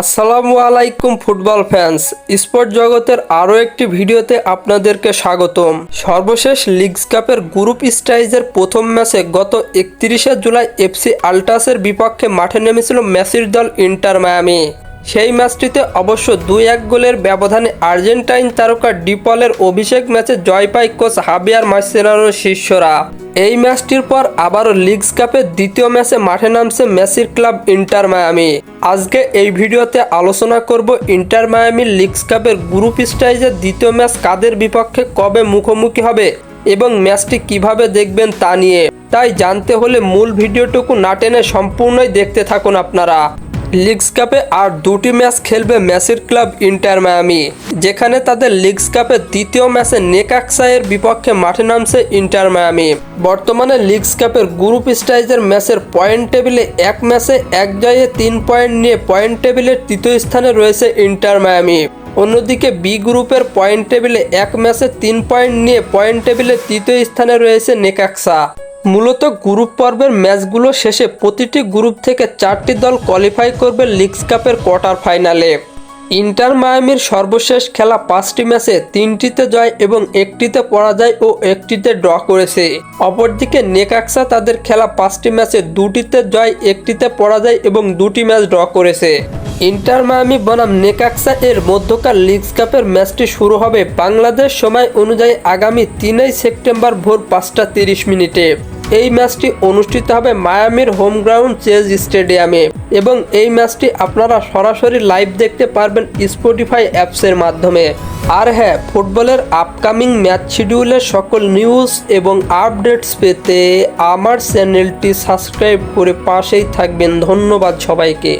আসসালামু আলাইকুম football fans. Sport জগতের আরও একটি ভিডিওতে আপনাদেরকে স্বাগতম। সর্বশেষ লিগস কাপের গ্রুপ স্টাইজের প্রথম ম্যাচে গত একত্রিশে জুলাই এফসি আল্টাসের বিপক্ষে মাঠে নেমেছিল মেসির দল ইন্টার মায়ামি। সেই ম্যাচটিতে অবশ্য দুই এক গোলের ব্যবধানে আর্জেন্টাইন তারকা ডিপলের অভিষেক ম্যাচে জয় পায় কোচ হাবিয়ার মাসেরানোর শিষ্যরা। এই ম্যাচটির পর আবারও লিগস কাপের দ্বিতীয় ম্যাচে মাঠে নামছে মেসির ক্লাব ইন্টার মায়ামি। আজকে এই ভিডিওতে আলোচনা করব ইন্টার মায়ামি লিগস কাপের গ্রুপ স্টাইজের দ্বিতীয় ম্যাচ কাদের বিপক্ষে কবে মুখোমুখি হবে এবং ম্যাচটি কীভাবে দেখবেন তা নিয়ে। তাই জানতে হলে মূল ভিডিওটুকু না টেনে সম্পূর্ণই দেখতে থাকুন আপনারা। লিগস কাপে আর দুটি ম্যাচ খেলবে মেসির ক্লাব ইন্টার মায়ামি, যেখানে তাদের লিগস কাপের দ্বিতীয় ম্যাচে নেকাকসাইয়ের বিপক্ষে মাঠে নামছে ইন্টার মায়ামি। বর্তমানে লিগস কাপের গ্রুপ স্টাইজের ম্যাচের পয়েন্ট টেবিলে এক ম্যাচে এক জয়ে তিন পয়েন্ট নিয়ে পয়েন্ট টেবিলের তৃতীয় স্থানে রয়েছে ইন্টার মায়ামি। অন্যদিকে বি গ্রুপের পয়েন্ট টেবিলে এক ম্যাচে তিন পয়েন্ট নিয়ে পয়েন্ট টেবিলের তৃতীয় স্থানে রয়েছে নেকাকসা। মূলত গ্রুপ পর্বের ম্যাচগুলো শেষে প্রতিটি গ্রুপ থেকে চারটি দল কোয়ালিফাই করবে লিগস কাপের কোয়ার্টার ফাইনালে ইন্টার মায়ামির সর্বশেষ খেলা পাঁচটি ম্যাচে তিনটিতে জয় এবং একটিতে পরাজয় ও একটিতে ড্র করেছে। অপরদিকে নেকাক্সা তাদের খেলা পাঁচটি ম্যাচে দুটিতে জয়, একটিতে পরাজয় এবং দুটি ম্যাচ ড্র করেছে। ইন্টার মায়ামি বনাম নেকাক্সা এর মধ্যকার লিগস কাপের ম্যাচটি শুরু হবে বাংলাদেশ সময় অনুযায়ী আগামী তিনই সেপ্টেম্বর ভোর পাঁচটা তিরিশ মিনিটে। এই ম্যাচটি অনুষ্ঠিত হবে মায়ামির হোম গ্রাউন্ড চেজ স্টেডিয়ামে এবং এই ম্যাচটি আপনারা সরাসরি লাইভ দেখতে পারবেন স্পটিফাই অ্যাপসের মাধ্যমে। আর হ্যাঁ ফুটবলের আপকামিং ম্যাচ শিডিউলের সকল নিউজ এবং আপডেটস পেতে আমার চ্যানেলটি সাবস্ক্রাইব করে পাশেই থাকবেন। ধন্যবাদ সবাইকে।